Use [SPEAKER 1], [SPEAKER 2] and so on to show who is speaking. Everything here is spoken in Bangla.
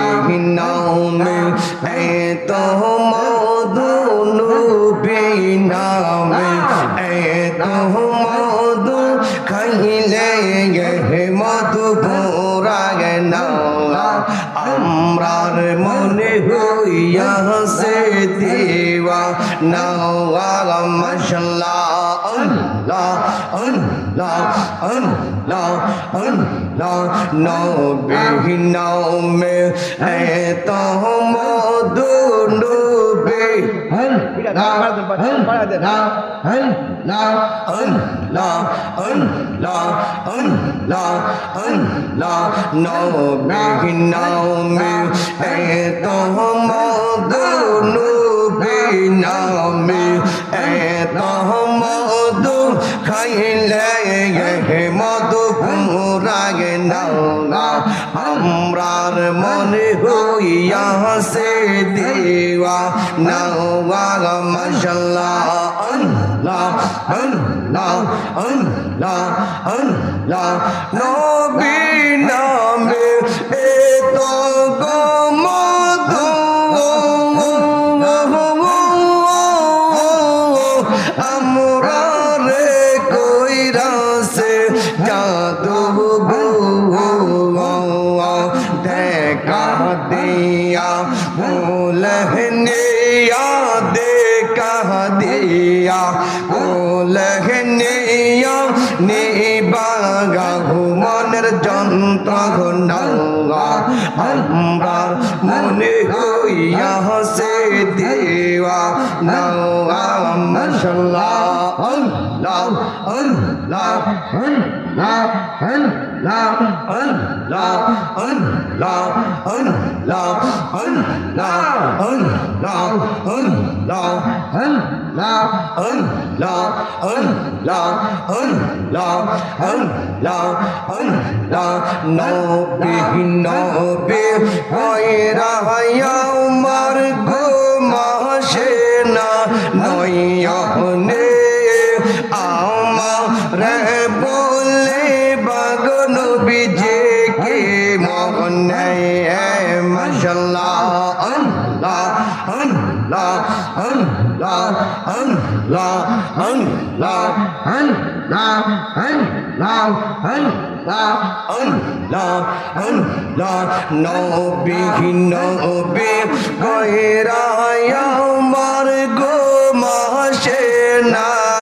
[SPEAKER 1] নৌবিনামে এত মধু নৌবিনামে এত মধু খাইলে গে মধু ভোরা গে নালা আমরার মনে হইয়া সে দেওয়া নাওয়ালা মশলা নবী নামে এত মধু ডুবে নবী নামে এত মধু ডুবে নামে এত হে মধু ঘুমরাগে নাওলা আমরার মনে হইয়া সে দেওয়া। নাওয়ালা মাশাল্লাহ, আল্লাহ আল্লাহ আল্লাহ আল্লাহ। নবী নামে এত গমা আমরা या ওলহনিয়া নিবাগা মনের যন্ত্রণা আমরার মনে হইয়া নবী নবী হয় রাহায়া উমর ঘর বলে বাগন বিজেকে মনে মশাল্লাহ আল্লাহ আল্লাহ আল্লাহ আল্লাহ আল্লাহ আল্লাহ আল্লাহ আল্লাহ নবী নবী, গয়রা আমার গো